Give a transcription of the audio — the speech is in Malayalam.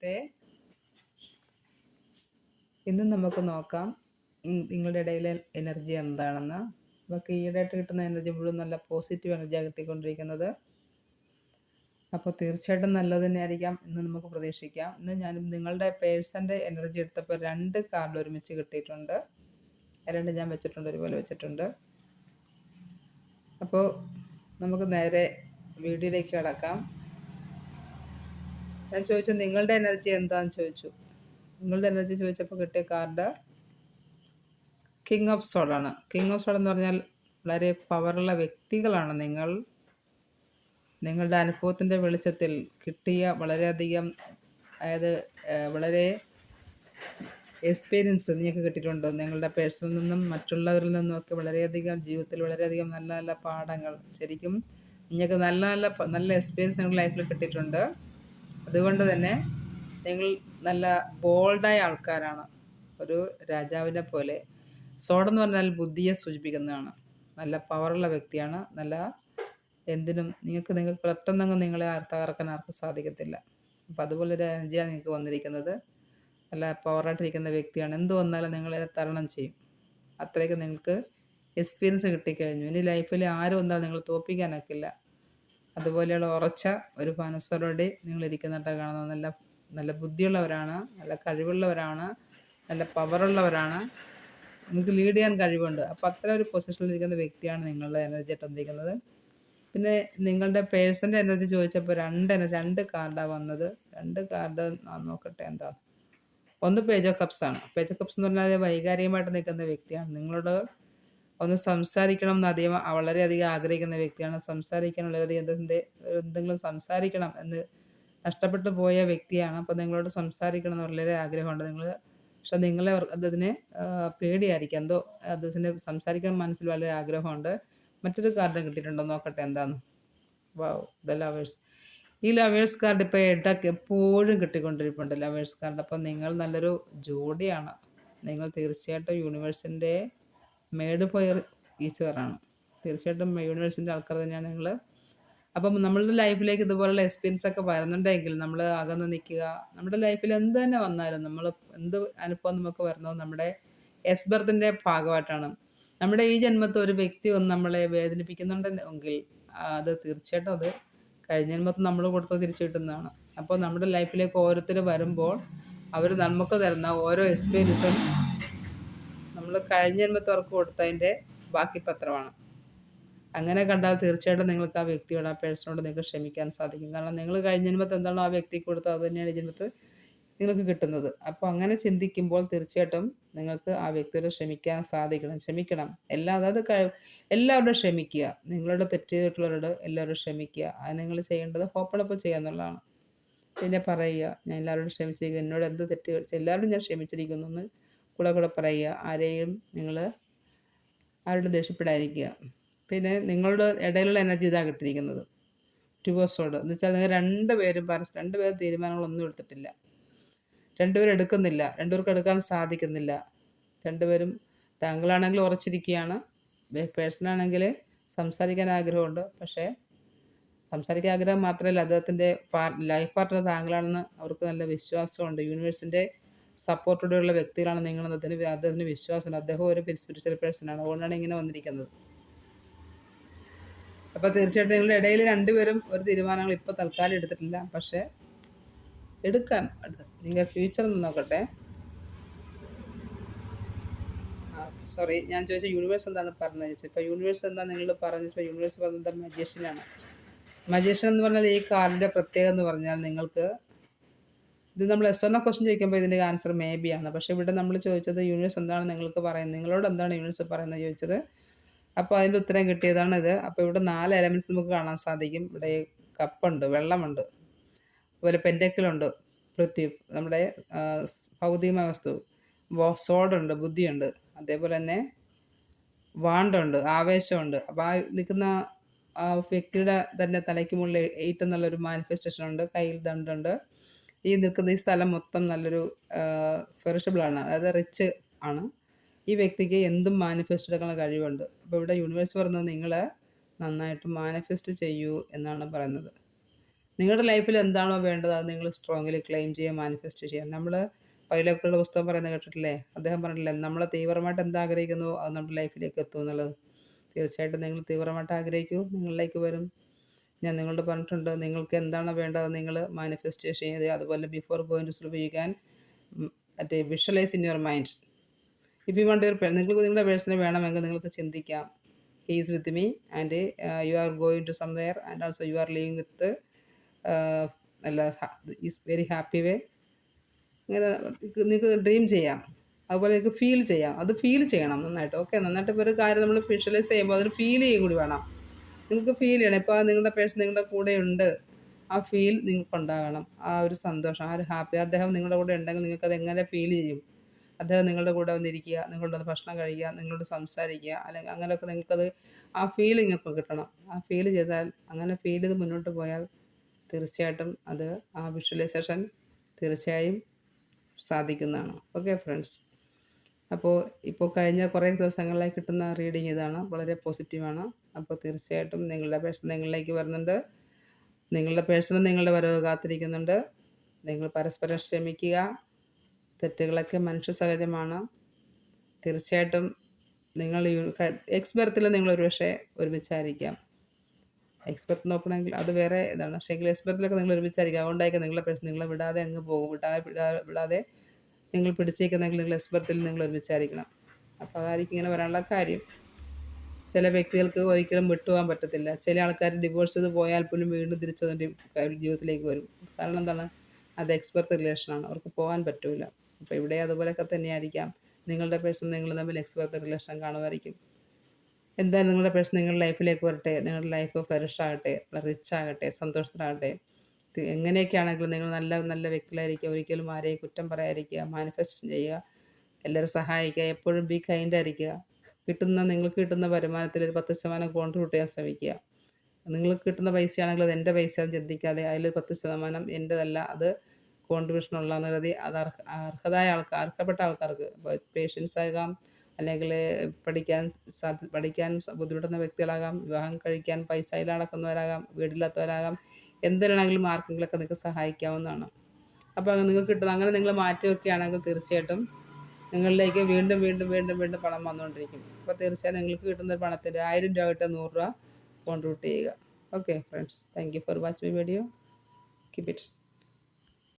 നമസ്തേ ഇന്ന് നമുക്ക് നോക്കാം. നിങ്ങളുടെ ഇടയിലെ എനർജി എന്താണെന്ന്. നമുക്ക് ഈയിടെയായിട്ട് കിട്ടുന്ന എനർജി മുഴുവൻ നല്ല പോസിറ്റീവ് എനർജിയാണ് കിട്ടിക്കൊണ്ടിരിക്കുന്നത്. അപ്പോൾ തീർച്ചയായിട്ടും നല്ലത് തന്നെയായിരിക്കാം എന്ന് നമുക്ക് പ്രതീക്ഷിക്കാം. ഇന്ന് ഞാൻ നിങ്ങളുടെ പേഴ്സന്റെ എനർജി എടുത്തപ്പോൾ രണ്ട് കാർഡ് ഒരുമിച്ച് കിട്ടിയിട്ടുണ്ട്. രണ്ട് ഞാൻ വെച്ചിട്ടുണ്ട് ഒരുപോലെ വെച്ചിട്ടുണ്ട്. അപ്പോൾ നമുക്ക് നേരെ വീഡിയോയിലേക്ക് കടക്കാം. ഞാൻ ചോദിച്ചു നിങ്ങളുടെ എനർജി എന്താന്ന് ചോദിച്ചു? നിങ്ങളുടെ എനർജി ചോദിച്ചപ്പോൾ കിട്ടിയ കാർഡ് കിങ് ഓഫ് സോളാണ് കിങ് ഓഫ് സോൾ എന്ന് പറഞ്ഞാൽ വളരെ പവറുള്ള വ്യക്തികളാണ്. നിങ്ങൾ നിങ്ങളുടെ അനുഭവത്തിന്റെ വെളിച്ചത്തിൽ കിട്ടിയ വളരെയധികം അതായത് വളരെ എക്സ്പീരിയൻസ് നിങ്ങൾക്ക് കിട്ടിയിട്ടുണ്ട്. നിങ്ങളുടെ പേഴ്സണിൽ നിന്നും മറ്റുള്ളവരിൽ നിന്നുമൊക്കെ വളരെയധികം ജീവിതത്തിൽ വളരെയധികം നല്ല നല്ല പാഠങ്ങൾ ശരിക്കും നിങ്ങൾക്ക് നല്ല നല്ല നല്ല എക്സ്പീരിയൻസ് നിങ്ങളുടെ ലൈഫിൽ കിട്ടിയിട്ടുണ്ട്. അതുകൊണ്ട് തന്നെ നിങ്ങൾ നല്ല ബോൾഡായ ആൾക്കാരാണ്. ഒരു രാജാവിനെ പോലെ. സോഡ് എന്ന് പറഞ്ഞാൽ ബുദ്ധിയെ സൂചിപ്പിക്കുന്നതാണ്. നല്ല പവറുള്ള വ്യക്തിയാണ്. നല്ല എന്തിനും നിങ്ങൾക്ക് നിങ്ങൾക്ക് പെട്ടെന്നങ്ങ് നിങ്ങളെ തകർക്കാൻ ആർക്കും സാധിക്കത്തില്ല. അപ്പം അതുപോലെ ഒരു എനർജിയാണ് നിങ്ങൾക്ക് വന്നിരിക്കുന്നത്. നല്ല പവറായിട്ടിരിക്കുന്ന വ്യക്തിയാണ്. എന്ത് വന്നാലും നിങ്ങളെ തരണം ചെയ്യും. അത്രയ്ക്ക് നിങ്ങൾക്ക് എക്സ്പീരിയൻസ് കിട്ടിക്കഴിഞ്ഞു. ഇനി ലൈഫിൽ ആരും വന്നാലും നിങ്ങൾ തോൽപ്പിക്കാനൊക്കില്ല. അതുപോലെയുള്ള ഉറച്ച ഒരു മനസ്സോടെ നിങ്ങൾ ഇരിക്കുന്നതായിട്ട് കാണുന്നത്. നല്ല നല്ല ബുദ്ധിയുള്ളവരാണ് നല്ല കഴിവുള്ളവരാണ് നല്ല പവറുള്ളവരാണ്. നിങ്ങൾക്ക് ലീഡ് ചെയ്യാൻ കഴിവുണ്ട്. അപ്പോൾ അത്ര ഒരു പൊസിഷനിൽ ഇരിക്കുന്ന വ്യക്തിയാണ് നിങ്ങളുടെ എനർജി ആയിട്ട് പിന്നെ നിങ്ങളുടെ പേഴ്സന്റെ എനർജി ചോദിച്ചപ്പോൾ രണ്ട് രണ്ട് കാർഡാണ് വന്നത്. രണ്ട് കാർഡ് നോക്കട്ടെ എന്താ? ഒന്ന് പേജ് ഓഫ് കപ്സ് ആണ്. പേജ് ഓഫ് കപ്സ് എന്ന് പറഞ്ഞാൽ വൈകാരികമായിട്ട് നിൽക്കുന്ന വ്യക്തിയാണ്. നിങ്ങളോട് ഒന്ന് സംസാരിക്കണം എന്ന് അധികം വളരെയധികം ആഗ്രഹിക്കുന്ന വ്യക്തിയാണ്. സംസാരിക്കാൻ വളരെയധികം എന്തിന്റെ എന്തെങ്കിലും സംസാരിക്കണം എന്ന് നഷ്ടപ്പെട്ടു പോയ വ്യക്തിയാണ്. അപ്പോൾ നിങ്ങളോട് സംസാരിക്കണം എന്ന് വളരെ ആഗ്രഹമുണ്ട്. നിങ്ങൾ പക്ഷെ നിങ്ങളെ അതിന് പേടിയായിരിക്കും. എന്തോ അദ്ദേഹത്തിന് സംസാരിക്കാൻ മനസ്സിൽ വളരെ ആഗ്രഹമുണ്ട്. മറ്റൊരു കാർഡ് കിട്ടിയിട്ടുണ്ടോ? നോക്കട്ടെ എന്താന്ന്. വാവ് ദ ലവേഴ്സ് ഈ ലവേഴ്സ് കാർഡ് ഇപ്പോൾ ഇടയ്ക്ക് എപ്പോഴും കിട്ടിക്കൊണ്ടിരിപ്പുണ്ട് ലവേഴ്സ് കാർഡ് അപ്പോൾ നിങ്ങൾ നല്ലൊരു ജോഡിയാണ്. നിങ്ങൾ തീർച്ചയായിട്ടും യൂണിവേഴ്സിന്റെ മേഡ് ഫോയർ ടീച്ചറാണ് തീർച്ചയായിട്ടും യൂണിവേഴ്സിന്റെ ആൾക്കാർ തന്നെയാണ് നിങ്ങൾ അപ്പം നമ്മളുടെ ലൈഫിലേക്ക് ഇതുപോലുള്ള എക്സ്പീരിയൻസ് ഒക്കെ വരുന്നുണ്ടെങ്കിൽ നമ്മൾ അകന്ന് നിൽക്കുക നമ്മുടെ ലൈഫിൽ എന്ത് തന്നെ വന്നാലും നമ്മൾ എന്ത് അനുഭവം നമുക്ക് വരുന്നത് നമ്മുടെ എസ് ബർത്തിന്റെ ഭാഗമായിട്ടാണ്. നമ്മുടെ ഈ ജന്മത്തെ ഒരു വ്യക്തി ഒന്ന് നമ്മളെ വേദനിപ്പിക്കുന്നുണ്ടെങ്കിൽ അത് തീർച്ചയായിട്ടും അത് കഴിഞ്ഞ ജന്മത്തിൽ നമ്മൾ കൊടുത്തത് തിരിച്ചു കിട്ടുന്നതാണ്. അപ്പോൾ നമ്മുടെ ലൈഫിലേക്ക് ഓരോരുത്തർ വരുമ്പോൾ അവർ നമുക്ക് തരുന്ന ഓരോ എക്സ്പീരിയൻസും നമ്മൾ കഴിഞ്ഞ ജന്മത്തവർക്ക് കൊടുത്തതിന്റെ ബാക്കി പത്രമാണ്. അങ്ങനെ കണ്ടാൽ തീർച്ചയായിട്ടും നിങ്ങൾക്ക് ആ വ്യക്തിയോട് ആ പേഴ്സണോട് നിങ്ങൾക്ക് ക്ഷമിക്കാൻ സാധിക്കും. കാരണം നിങ്ങൾ കഴിഞ്ഞ ജന്മത്ത് എന്താണോ ആ വ്യക്തിക്ക് കൊടുത്തത് അത് തന്നെയാണ് ഈ ജന്മത്തിൽ നിങ്ങൾക്ക് കിട്ടുന്നത്. അപ്പോൾ അങ്ങനെ ചിന്തിക്കുമ്പോൾ തീർച്ചയായിട്ടും നിങ്ങൾക്ക് ആ വ്യക്തിയോട് ക്ഷമിക്കാൻ സാധിക്കണം. ക്ഷമിക്കണം. എല്ലാ അതായത് എല്ലാവരോടും ക്ഷമിക്കുക. നിങ്ങളുടെ തെറ്റ് ചെയ്തിട്ടുള്ളവരോട് എല്ലാവരോടും ക്ഷമിക്കുക. അത് നിങ്ങൾ ചെയ്യേണ്ടത് ഹോപ്പളപ്പ് ചെയ്യുക എന്നുള്ളതാണ്. പിന്നെ പറയുക ഞാൻ എല്ലാവരോടും ക്ഷമിച്ചിരിക്കുന്നു. എന്നോട് എന്ത് തെറ്റ് എല്ലാവരും എല്ലാവരോടും ഞാൻ ക്ഷമിച്ചിരിക്കുന്നു എന്ന് കൂടെ പറയുക. ആരെയും നിങ്ങൾ ആരോടും ദേഷ്യപ്പെടാതിരിക്കുക. പിന്നെ നിങ്ങളുടെ ഇടയിലുള്ള എനർജി ഇതാണ് കിട്ടിയിരിക്കുന്നത്. ടുവേഴ്സോട് എന്ന് വെച്ചാൽ നിങ്ങൾ രണ്ട് പേരും രണ്ടുപേരും രണ്ട് പേരും തീരുമാനങ്ങളൊന്നും എടുത്തിട്ടില്ല. രണ്ടുപേരും എടുക്കുന്നില്ല. രണ്ടുപേർക്ക് എടുക്കാൻ സാധിക്കുന്നില്ല. രണ്ടുപേരും താങ്കളാണെങ്കിൽ ഉറച്ചിരിക്കുകയാണ്. പേഴ്സണാണെങ്കിൽ സംസാരിക്കാൻ ആഗ്രഹമുണ്ട്. പക്ഷേ സംസാരിക്കാൻ ആഗ്രഹം മാത്രമല്ല അദ്ദേഹത്തിന്റെ പാർ ലൈഫ് പാർട്ട്ണർ താങ്കളാണെന്ന് അവർക്ക് നല്ല വിശ്വാസമുണ്ട്. യൂണിവേഴ്സിന്റെ സപ്പോർട്ടോടെയുള്ള വ്യക്തികളാണ് നിങ്ങളെന്ന് അദ്ദേഹത്തിന് അദ്ദേഹത്തിന് വിശ്വാസമുണ്ട്. അദ്ദേഹം ഒരു സ്പിരിച്വൽ പേഴ്സണാണ് അതുകൊണ്ടാണ് ഇങ്ങനെ വന്നിരിക്കുന്നത്. അപ്പോൾ തീർച്ചയായിട്ടും നിങ്ങളുടെ ഇടയിൽ രണ്ടുപേരും ഒരു തീരുമാനങ്ങൾ ഇപ്പോൾ തൽക്കാലം എടുത്തിട്ടില്ല. പക്ഷേ എടുക്കാം. നിങ്ങൾ ഫ്യൂച്ചർ നോക്കട്ടെ. സോറി ഞാൻ ചോദിച്ച യൂണിവേഴ്സ് എന്താണ് പറഞ്ഞത് ചോദിച്ചത്. ഇപ്പോൾ യൂണിവേഴ്സ് എന്താ നിങ്ങൾ പറഞ്ഞത്? ഇപ്പോൾ യൂണിവേഴ്സ് പറഞ്ഞത് മജീഷ്യനാണ് മജീഷ്യൻ എന്ന് പറഞ്ഞാൽ ഈ കാർഡിന്റെ പ്രത്യേകത എന്ന് പറഞ്ഞാൽ നിങ്ങൾക്ക് ഇത് നമ്മൾ എസ് എന്ന ക്വസ്റ്റ്യൻ ചോദിക്കുമ്പോൾ ഇതിന്റെ ആൻസർ മേ ബി ആണ്. പക്ഷേ ഇവിടെ നമ്മൾ ചോദിച്ചത് യൂണിവേഴ്സ് എന്താണ് നിങ്ങൾക്ക് പറയുന്നത്? നിങ്ങളോട് എന്താണ് യൂണിവേഴ്സ് പറയുന്നത് ചോദിച്ചത്? അപ്പോൾ അതിന്റെ ഉത്തരം കിട്ടിയതാണ് ഇത്. അപ്പോൾ ഇവിടെ നാല് എലമെന്റ്സ് നമുക്ക് കാണാൻ സാധിക്കും. ഇവിടെ കപ്പുണ്ട് വെള്ളമുണ്ട് അതുപോലെ പെൻഡക്കിളുണ്ട് പൃഥ്വി നമ്മുടെ ഭൗതികമായ വസ്തു സോഡുണ്ട് ബുദ്ധിയുണ്ട് അതേപോലെ തന്നെ വാണ്ടുണ്ട് ആവേശമുണ്ട്. അപ്പോൾ ആ നിൽക്കുന്ന വ്യക്തിയുടെ തന്നെ തലയ്ക്ക് മുകളിൽ എയ്റ്റ് എന്നുള്ളൊരു മാനിഫെസ്റ്റേഷൻ ഉണ്ട്. കയ്യിൽ ദണ്ടുണ്ട് ഈ നിൽക്കുന്ന ഈ സ്ഥലം മൊത്തം നല്ലൊരു ഫെറിഷബിൾ ആണ്. അതായത് റിച്ച് ആണ്. ഈ വ്യക്തിക്ക് എന്തും മാനിഫെസ്റ്റ് എടുക്കാനുള്ള കഴിവുണ്ട്. അപ്പോൾ ഇവിടെ യൂണിവേഴ്സ് പറയുന്നത് നിങ്ങൾ നന്നായിട്ട് മാനിഫെസ്റ്റ് ചെയ്യൂ എന്നാണ് പറയുന്നത്. നിങ്ങളുടെ ലൈഫിൽ എന്താണോ വേണ്ടത് അത് നിങ്ങൾ സ്ട്രോങ്ലി ക്ലെയിം ചെയ്യുക മാനിഫെസ്റ്റ് ചെയ്യുക. നമ്മൾ പൈലോക്കളുടെ പുസ്തകം പറയുന്നത് കേട്ടിട്ടില്ലേ? അദ്ദേഹം പറഞ്ഞില്ലേ നമ്മൾ തീവ്രമായിട്ട് എന്താഗ്രഹിക്കുന്നു അത് നമ്മുടെ ലൈഫിലേക്ക് എത്തും എന്നുള്ളത്. തീർച്ചയായിട്ടും നിങ്ങൾ തീവ്രമായിട്ട് ആഗ്രഹിക്കൂ നിങ്ങളിലേക്ക് വരും. ഞാൻ നിങ്ങളോട് പറഞ്ഞിട്ടുണ്ട് നിങ്ങൾക്ക് എന്താണ് വേണ്ടത് നിങ്ങൾ മാനിഫെസ്റ്റേഷൻ ചെയ്ത് അതുപോലെ before going to sleep you can മറ്റേ visualise in your mind if you want your നിങ്ങൾക്ക് നിങ്ങളുടെ പേഴ്സണെ വേണമെങ്കിൽ നിങ്ങൾക്ക് ചിന്തിക്കാം. He is with me and you are going to somewhere and also you are living with അല്ല ഈസ് വെരി ഹാപ്പി വേ ഇങ്ങനെ നിങ്ങൾക്ക് ഡ്രീം ചെയ്യാം. അതുപോലെ നിങ്ങൾക്ക് ഫീൽ ചെയ്യാം. അത് ഫീൽ ചെയ്യണം നന്നായിട്ട്. ഓക്കെ നന്നായിട്ട് ഇപ്പോൾ ഒരു കാര്യം നമ്മൾ വിഷ്വലൈസ് ചെയ്യുമ്പോൾ അതൊരു ഫീൽ ചെയ്യും കൂടി വേണം. നിങ്ങൾക്ക് ഫീൽ ചെയ്യണം. ഇപ്പോൾ നിങ്ങളുടെ പേഴ്സൺ നിങ്ങളുടെ കൂടെ ഉണ്ട്. ആ ഫീൽ നിങ്ങൾക്കുണ്ടാകണം ആ ഒരു സന്തോഷം ആ ഒരു ഹാപ്പി അദ്ദേഹം നിങ്ങളുടെ കൂടെ ഉണ്ടെങ്കിൽ അത് എങ്ങനെ ഫീൽ ചെയ്യും? അദ്ദേഹം നിങ്ങളുടെ കൂടെ വന്നിരിക്കുക നിങ്ങളുടെ ഭക്ഷണം കഴിക്കുക നിങ്ങളോട് സംസാരിക്കുക അല്ലെങ്കിൽ അങ്ങനെയൊക്കെ നിങ്ങൾക്കത് ആ ഫീലിംഗ് നിങ്ങൾക്ക് കിട്ടണം. ആ ഫീൽ ചെയ്താൽ അങ്ങനെ ഫീൽ ചെയ്ത് മുന്നോട്ട് പോയാൽ തീർച്ചയായിട്ടും അത് ആ വിഷ്വലൈസേഷൻ തീർച്ചയായും സാധിക്കുന്നതാണ്. ഓക്കെ ഫ്രണ്ട്സ് അപ്പോൾ ഇപ്പോൾ കഴിഞ്ഞ കുറേ ദിവസങ്ങളിലായി കിട്ടുന്ന റീഡിങ് ഇതാണ്. വളരെ പോസിറ്റീവാണ് അപ്പോൾ തീർച്ചയായിട്ടും നിങ്ങളുടെ പേഴ്സൺ നിങ്ങളിലേക്ക് വരുന്നുണ്ട്. നിങ്ങളുടെ പേഴ്സണും നിങ്ങളുടെ വരവ് കാത്തിരിക്കുന്നുണ്ട്. നിങ്ങൾ പരസ്പരം ശ്രമിക്കുക തെറ്റുകളൊക്കെ മനുഷ്യ സഹജമാണ്. തീർച്ചയായിട്ടും നിങ്ങൾ എക്സ് ബർത്തിൽ നിങ്ങൾ ഒരു പക്ഷേ ഒരുമിച്ചായിരിക്കാം എക്സ് ബർത്ത് നോക്കണമെങ്കിൽ അത് വേറെ ഇതാണ്. പക്ഷേ എങ്കിൽ എക്സ് ബർത്തിലൊക്കെ നിങ്ങൾ ഒരുമിച്ചായിരിക്കും അതുകൊണ്ടായിരിക്കും നിങ്ങളെ പേഴ്സൺ നിങ്ങളെ വിടാതെ അങ്ങ് പോകും. വിടാതെ വിടാതെ നിങ്ങൾ പിടിച്ചേക്കുന്നെങ്കിൽ നിങ്ങൾ ബർത്തിൽ നിങ്ങൾ ഒരുമിച്ചായിരിക്കണം അപ്പോൾ അതായിരിക്കും ഇങ്ങനെ വരാനുള്ള കാര്യം. ചില വ്യക്തികൾക്ക് ഒരിക്കലും വിട്ടുപോകാൻ പറ്റത്തില്ല. ചില ആൾക്കാർ ഡിവോഴ്സ് ചെയ്ത് പോയാൽ പോലും വീണ്ടും തിരിച്ചു അതിന്റെ ജീവിതത്തിലേക്ക് വരും. കാരണം എന്താണ്? അത് എക്സ്പെർട്ട് റിലേഷനാണ് അവർക്ക് പോകാൻ പറ്റില്ല അപ്പോൾ ഇവിടെ അതുപോലെയൊക്കെ തന്നെയായിരിക്കാം. നിങ്ങളുടെ പേഴ്സൺ നിങ്ങൾ തമ്മിൽ എക്സ്പെർട്ട് റിലേഷൻ കാണുമായിരിക്കും. എന്തായാലും നിങ്ങളുടെ പേഴ്സൺ നിങ്ങളുടെ ലൈഫിലേക്ക് വരട്ടെ. നിങ്ങളുടെ ലൈഫ് ഫ്ലറിഷ് ആകട്ടെ റിച്ച് ആകട്ടെ സന്തോഷത്തിലാകട്ടെ. എങ്ങനെയൊക്കെയാണെങ്കിലും നിങ്ങൾ നല്ല നല്ല വ്യക്തികളായിരിക്കുക. ഒരിക്കലും ആരെയും കുറ്റം പറയാതിരിക്കുക. മാനിഫെസ്റ്റേഷൻ ചെയ്യുക. എല്ലാവരും സഹായിക്കുക. എപ്പോഴും ബി കൈൻഡ് ആയിരിക്കുക. കിട്ടുന്ന നിങ്ങൾക്ക് കിട്ടുന്ന വരുമാനത്തിൽ ഒരു പത്ത് ശതമാനം കോൺട്രിബ്യൂട്ട് ചെയ്യാൻ ശ്രമിക്കുക. നിങ്ങൾക്ക് കിട്ടുന്ന പൈസയാണെങ്കിൽ അത് എന്റെ പൈസ ചിന്തിക്കാതെ അതിൽ പത്ത് ശതമാനം എന്റെതല്ല അത് കോൺട്രിബ്യൂഷൻ ഉള്ളതെന്ന് കരുതി അത് അർഹ അർഹതായ ആൾക്കാർ അർഹപ്പെട്ട ആൾക്കാർക്ക് പേഷ്യൻസ് ആകാം അല്ലെങ്കിൽ പഠിക്കാൻ സാധ്യ പഠിക്കാൻ ബുദ്ധിമുട്ടുന്ന വ്യക്തികളാകാം വിവാഹം കഴിക്കാൻ പൈസ നടക്കുന്നവരാകാം വീടില്ലാത്തവരാകാം എന്തിനാണെങ്കിലും ആർക്കെങ്കിലുമൊക്കെ നിങ്ങൾക്ക് സഹായിക്കാവുന്നതാണ്. അപ്പോൾ നിങ്ങൾക്ക് കിട്ടുന്ന അങ്ങനെ നിങ്ങൾ മാറ്റി വെക്കുകയാണെങ്കിൽ തീർച്ചയായിട്ടും നിങ്ങളിലേക്ക് വീണ്ടും വീണ്ടും വീണ്ടും വീണ്ടും പണം വന്നുകൊണ്ടിരിക്കും. അപ്പോൾ തീർച്ചയായും നിങ്ങൾക്ക് കിട്ടുന്ന ഒരു പണത്തിന്റെ ആയിരം രൂപ കിട്ടുക നൂറ് രൂപ കോൺട്രിബ്യൂട്ട് ചെയ്യുക. Okay friends thank you for watching video keep it